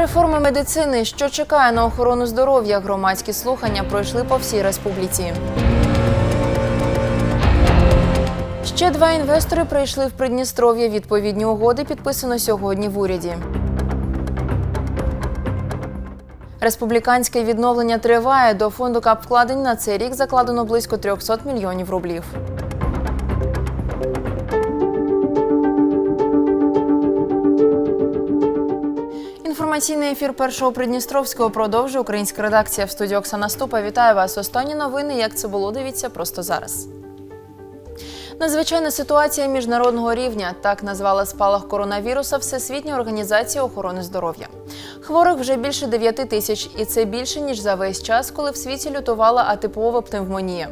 Реформи медицини, що чекає на охорону здоров'я, громадські слухання пройшли по всій республіці. Ще два інвестори прийшли в Придністров'я. Відповідні угоди підписано сьогодні в уряді. Республіканське відновлення триває. До фонду капвкладень на цей рік закладено близько 300 мільйонів рублів. Інформаційний ефір першого Придністровського продовжує українська редакція в студії Оксана Ступа. Вітаю вас. Останні новини. Як це було? Дивіться просто зараз. Надзвичайна ситуація міжнародного рівня так назвала спалах коронавіруса Всесвітня організація охорони здоров'я. Хворих вже більше 9 тисяч, і це більше ніж за весь час, коли в світі лютувала атипова пневмонія.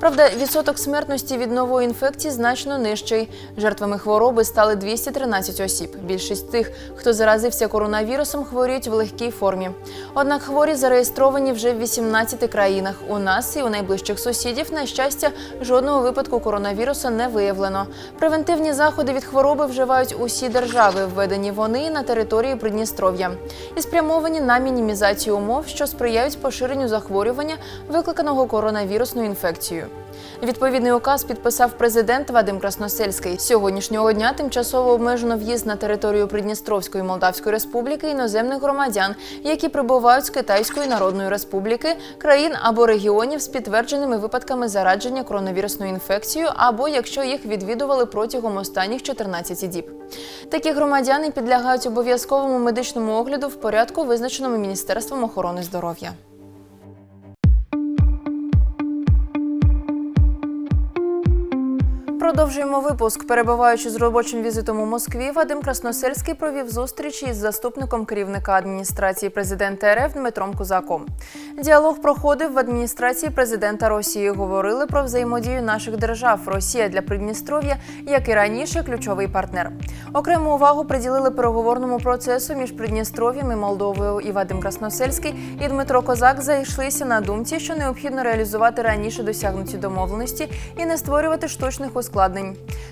Правда, відсоток смертності від нової інфекції значно нижчий. Жертвами хвороби стали 213 осіб. Більшість тих, хто заразився коронавірусом, хворіють в легкій формі. Однак хворі зареєстровані вже в 18 країнах. У нас і у найближчих сусідів, на щастя, жодного випадку коронавірусу не виявлено. Превентивні заходи від хвороби вживають усі держави, введені вони на території Придністров'я, і спрямовані на мінімізацію умов, що сприяють поширенню захворювання, викликаного коронавірусною інфекцією. Відповідний указ підписав президент Вадим Красносельський. Сьогоднішнього дня тимчасово обмежено в'їзд на територію Придністровської Молдавської Республіки іноземних громадян, які прибувають з Китайської Народної Республіки, країн або регіонів з підтвердженими випадками зарадження коронавірусною інфекцією, або якщо їх відвідували протягом останніх 14 діб. Такі громадяни підлягають обов'язковому медичному огляду в порядку, визначеному Міністерством охорони здоров'я. Продовжуємо випуск. Перебуваючи з робочим візитом у Москві, Вадим Красносельський провів зустрічі із заступником керівника адміністрації президента РФ Дмитром Кузаком. Діалог проходив в адміністрації президента Росії. Говорили про взаємодію наших держав. Росія для Придністров'я, як і раніше, ключовий партнер. Окрему увагу приділили переговорному процесу між Придністров'ям і Молдовою. І Вадим Красносельський і Дмитро Козак зайшлися на думці, що необхідно реалізувати раніше досягнуті домовленості і не створювати штучних ускладнень.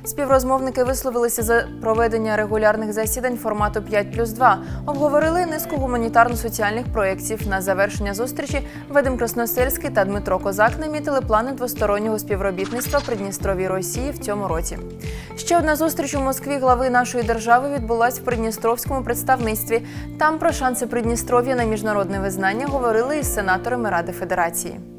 Співрозмовники висловилися за проведення регулярних засідань формату 5 плюс 2. Обговорили низку гуманітарно-соціальних проєктів. На завершення зустрічі Вадим Красносельський та Дмитро Козак намітили плани двостороннього співробітництва Придністров'я Росії в цьому році. Ще одна зустріч у Москві глави нашої держави відбулась в Придністровському представництві. Там про шанси Придністров'я на міжнародне визнання говорили із сенаторами Ради Федерації.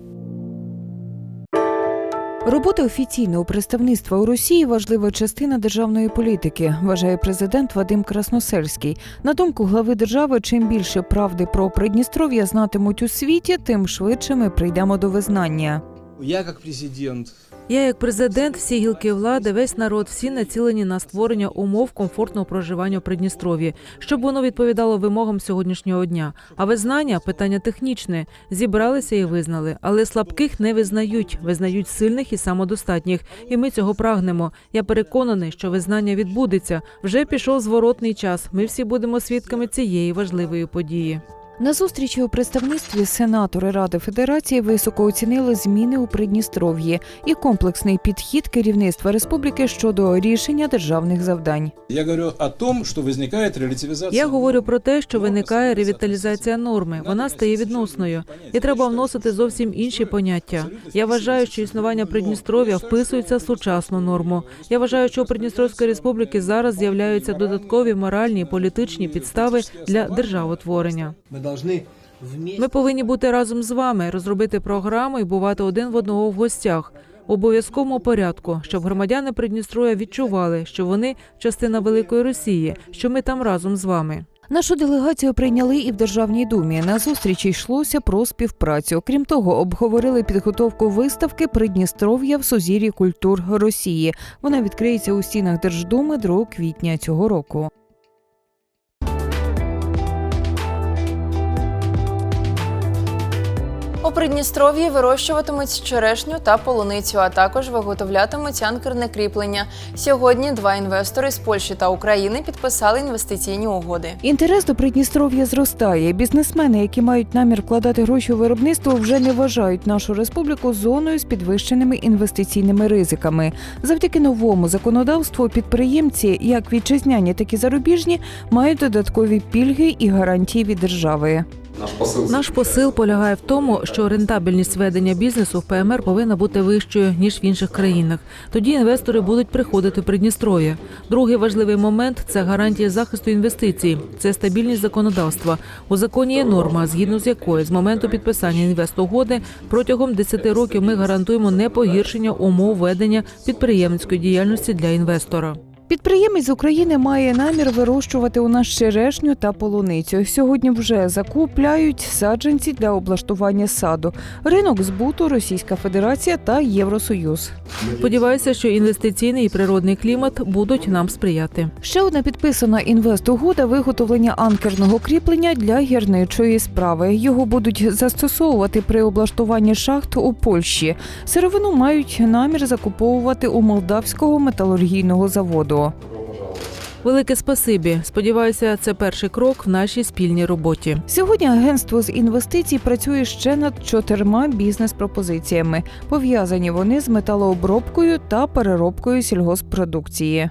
Робота офіційного представництва у Росії важлива частина державної політики, вважає президент Вадим Красносельський. На думку глави держави, чим більше правди про Придністров'я знатимуть у світі, тим швидше ми прийдемо до визнання. Я як президент Я, як президент, всі гілки влади, весь народ, всі націлені на створення умов комфортного проживання у Придністров'ї, щоб воно відповідало вимогам сьогоднішнього дня. А визнання питання технічне. Зібралися і визнали, але слабких не визнають, визнають сильних і самодостатніх. І ми цього прагнемо. Я переконаний, що визнання відбудеться. Вже пішов зворотний час. Ми всі будемо свідками цієї важливої події. На зустрічі у представництві сенатори Ради Федерації високо оцінили зміни у Придністров'ї і комплексний підхід керівництва республіки щодо рішення державних завдань. Я говорю о том, что возникает релятивизация. Я говорю про те, що виникає ревіталізація норми. Вона стає відносною, і треба вносити зовсім інші поняття. Я вважаю, що існування Придністров'я вписується в сучасну норму. Я вважаю, що у Придністровської республіки зараз з'являються додаткові моральні і політичні підстави для державотворення. Мы должны вместе Ми повинні бути разом з вами, розробити програму і бувати один в одного в гостях. В обов'язковому порядку, щоб громадяни Придністров'я відчували, що вони частина великої Росії, що ми там разом з вами. Нашу делегацію прийняли і в Державній думі. На зустрічі йшлося про співпрацю. Крім того, обговорили підготовку виставки Придністров'я в сузір'ї культур Росії. Вона відкриється у стінах Держдуми 2 квітня цього року. У Придністров'ї вирощуватимуть черешню та полуницю, а також виготовлятимуть анкерне кріплення. Сьогодні два інвестори з Польщі та України підписали інвестиційні угоди. Інтерес до Придністров'я зростає. Бізнесмени, які мають намір вкладати гроші у виробництво, вже не вважають нашу республіку зоною з підвищеними інвестиційними ризиками. Завдяки новому законодавству підприємці, як вітчизняні, так і зарубіжні, мають додаткові пільги і гарантії від держави. Наш посил наш посил полягає в тому, що рентабельність ведення бізнесу в ПМР повинна бути вищою ніж в інших країнах. Тоді інвестори будуть приходити в Придністров'я. Другий важливий момент це гарантія захисту інвестицій. Це стабільність законодавства. У законі є норма, згідно з якою з моменту підписання інвестугоди протягом 10 років ми гарантуємо непогіршення умов ведення підприємницької діяльності для інвестора. Підприємець з України має намір вирощувати у нас черешню та полуницю. Сьогодні вже закупляють саджанці для облаштування саду. Ринок збуту Російська Федерація та Євросоюз. Сподіваюся, що інвестиційний і природний клімат будуть нам сприяти. Ще одна підписана інвестугода виготовлення анкерного кріплення для гірничої справи. Його будуть застосовувати при облаштуванні шахт у Польщі. Сировину мають намір закуповувати у молдавського металургійного заводу. Велике спасибі. Сподіваюся, це перший крок в нашій спільній роботі. Сьогодні агентство з інвестицій працює ще над чотирма бізнес-пропозиціями. Пов'язані вони з металообробкою та переробкою сільгоспродукції.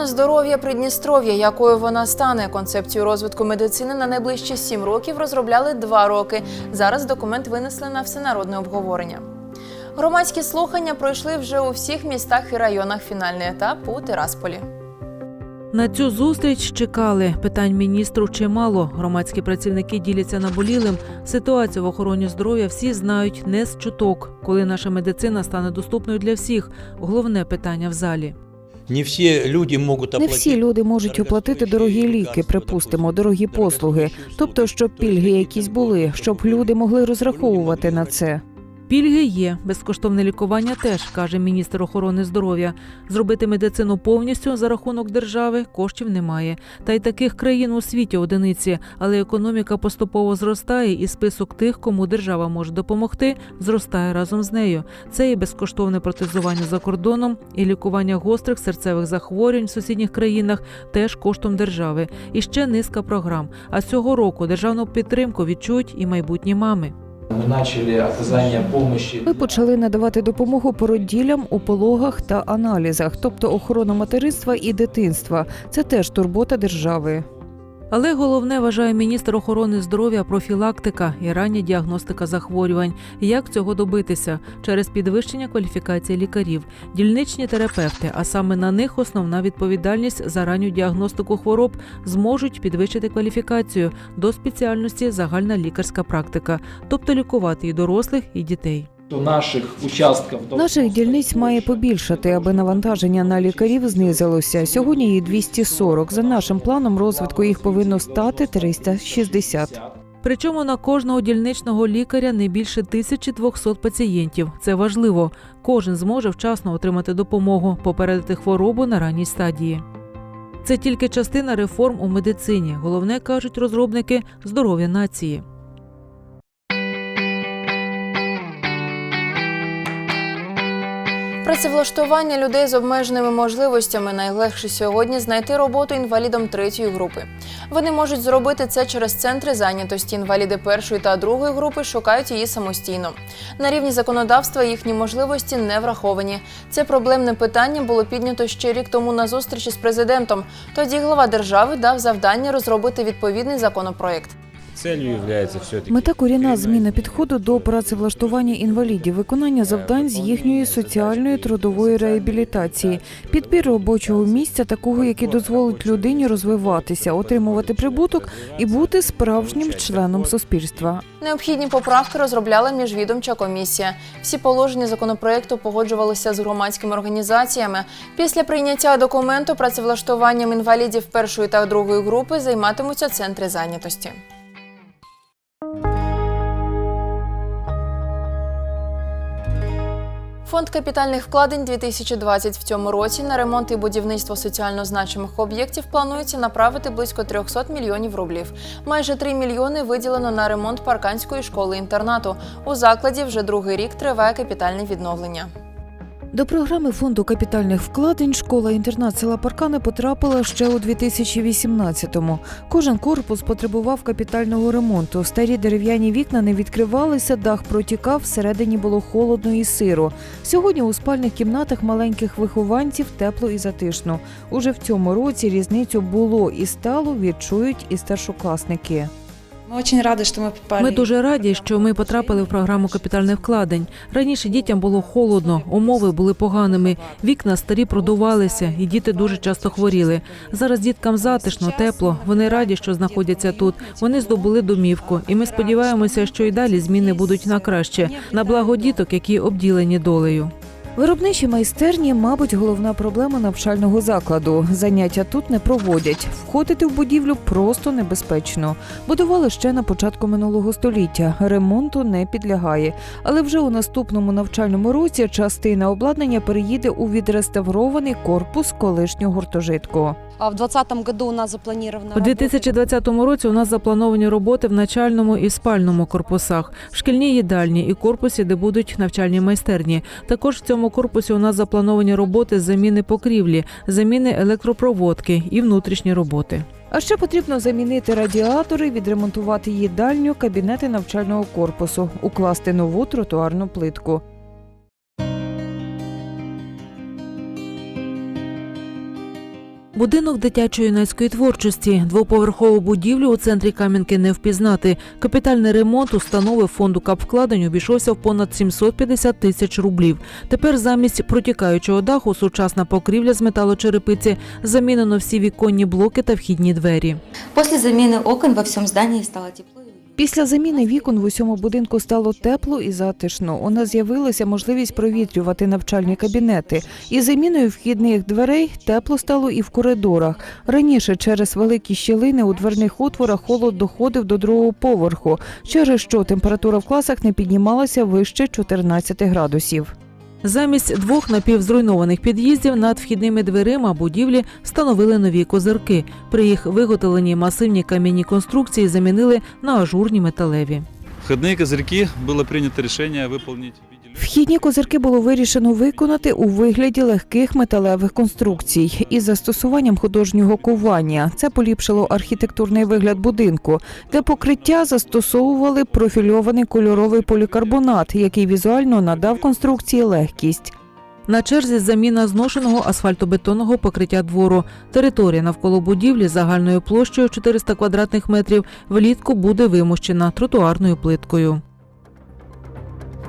Охорона здоров'я Придністров'я, якою вона стане, концепцію розвитку медицини на найближчі сім років розробляли два роки. Зараз документ винесли на всенародне обговорення. Громадські слухання пройшли вже у всіх містах і районах. Фінальний етап у Тирасполі. На цю зустріч чекали питань міністру чимало. Громадські працівники діляться наболілим. Ситуацію в охороні здоров'я всі знають не з чуток, коли наша медицина стане доступною для всіх. Головне питання в залі. Не всі люди можуть Не всі люди можуть оплатити дорогі ліки, припустимо, дорогі послуги, тобто, щоб пільги якісь були, щоб люди могли розраховувати на це. Пільги є, безкоштовне лікування теж каже міністр охорони здоров'я. Зробити медицину повністю за рахунок держави коштів немає. Та й таких країн у світі одиниці, але економіка поступово зростає, і список тих, кому держава може допомогти, зростає разом з нею. Це і безкоштовне протезування за кордоном, і лікування гострих серцевих захворювань в сусідніх країнах теж коштом держави. І ще низка програм. А цього року державну підтримку відчують і майбутні мами. Мы почали оказання помощи. Ми почали надавати допомогу породіллям у пологах та аналізах, тобто охорона материнства і дитинства. Це теж турбота держави. Але головне вважає міністр охорони здоров'я профілактика і рання діагностика захворювань. Як цього добитися через підвищення кваліфікації лікарів, дільничні терапевти, а саме на них основна відповідальність за ранню діагностику хвороб зможуть підвищити кваліфікацію до спеціальності загальна лікарська практика, тобто лікувати і дорослих, і дітей. У наших участков Наших дільниць має побільшати, аби навантаження на лікарів знизилося. Сьогодні їх 240. За нашим планом розвитку їх повинно стати 360. Причому на кожного дільничного лікаря не більше 1200 пацієнтів. Це важливо. Кожен зможе вчасно отримати допомогу, попередити хворобу на ранній стадії. Це тільки частина реформ у медицині. Головне кажуть розробники здоров'я нації. Працевлаштування людей з обмеженими можливостями найлегше сьогодні знайти роботу інвалідам третьої групи. Вони можуть зробити це через центри зайнятості. Інваліди першої та другої групи шукають її самостійно. На рівні законодавства їхні можливості не враховані. Це проблемне питання було піднято ще рік тому на зустрічі з президентом. Тоді глава держави дав завдання розробити відповідний законопроект. Целью является все-таки... Мета корінна зміна підходу до працевлаштування інвалідів, виконання завдань з їхньої соціальної трудової реабілітації, підбір робочого місця, такого, який дозволить людині розвиватися, отримувати прибуток і бути справжнім членом суспільства. Необхідні поправки розробляла міжвідомча комісія. Всі положення законопроекту погоджувалися з громадськими організаціями. Після прийняття документу працевлаштуванням інвалідів першої та другої групи займатимуться центри зайнятості. Фонд капітальних вкладень 2020 в цьому році на ремонт і будівництво соціально значимих об'єктів планується направити близько 300 мільйонів рублів. Майже 3 мільйони виділено на ремонт парканської школи-інтернату. У закладі вже другий рік триває капітальне відновлення. До програми фонду капітальних вкладень школа-інтернат села Паркани потрапила ще у 2018-му. Кожен корпус потребував капітального ремонту. Старі дерев'яні вікна не відкривалися, дах протікав, всередині було холодно і сиро. Сьогодні у спальних кімнатах маленьких вихованців тепло і затишно. Уже в цьому році різницю було і стало відчують і старшокласники. Ми дуже раді, що ми потрапили в програму капітальних вкладень. Раніше дітям було холодно, умови були поганими, вікна старі продувалися, і діти дуже часто хворіли. Зараз діткам затишно, тепло. Вони раді, що знаходяться тут. Вони здобули домівку, і ми сподіваємося, що і далі зміни будуть на краще, на благо діток, які обділені долею. Виробничі майстерні, мабуть, головна проблема навчального закладу. Заняття тут не проводять. Входити в будівлю просто небезпечно. Будували ще на початку минулого століття. Ремонту не підлягає. Але вже у наступному навчальному році частина обладнання переїде у відреставрований корпус колишнього гуртожитку. А в 2020 году у нас запланировано. У 2020 році у нас заплановані роботи в начальному і спальному корпусах, в шкільній їдальні і корпусі, де будуть навчальні майстерні. Також в цьому корпусі у нас заплановані роботи з заміни покрівлі, заміни електропроводки і внутрішні роботи. А ще потрібно замінити радіатори, відремонтувати їдальню, кабінети навчального корпусу, укласти нову тротуарну плитку. Будинок дитячо-юнацької творчості, двоповерхову будівлю у центрі Кам'янки не впізнати. Капітальний ремонт установи фонду капвкладень обійшовся в понад 750 тисяч рублів. Тепер замість протікаючого даху сучасна покрівля з металочерепиці замінено всі віконні блоки та вхідні двері. Після заміни окон во всьому зданні стало тепло. Після заміни вікон в усьому будинку стало тепло і затишно. У нас з'явилася можливість провітрювати навчальні кабінети. І заміною вхідних дверей тепло стало і в коридорах. Раніше через великі щілини у дверних отворах холод доходив до другого поверху, через що температура в класах не піднімалася вище 14 градусів. Замість двох напівзруйнованих під'їздів над вхідними дверима будівлі встановили нові козирки. При їх виготовленні масивні кам'яні конструкції замінили на ажурні металеві. Входные козырьки было принято решение выполнить в виде Вхідні козирки було вирішено виконати у вигляді легких металевих конструкцій із застосуванням художнього ковання. Це поліпшило архітектурний вигляд будинку. Для покриття застосовували профільований кольоровий полікарбонат, який візуально надав конструкції легкість. На черзі заміна зношеного асфальтобетонного покриття двору. Територія навколо будівлі загальною площею 400 квадратних метрів влітку буде вимощена тротуарною плиткою.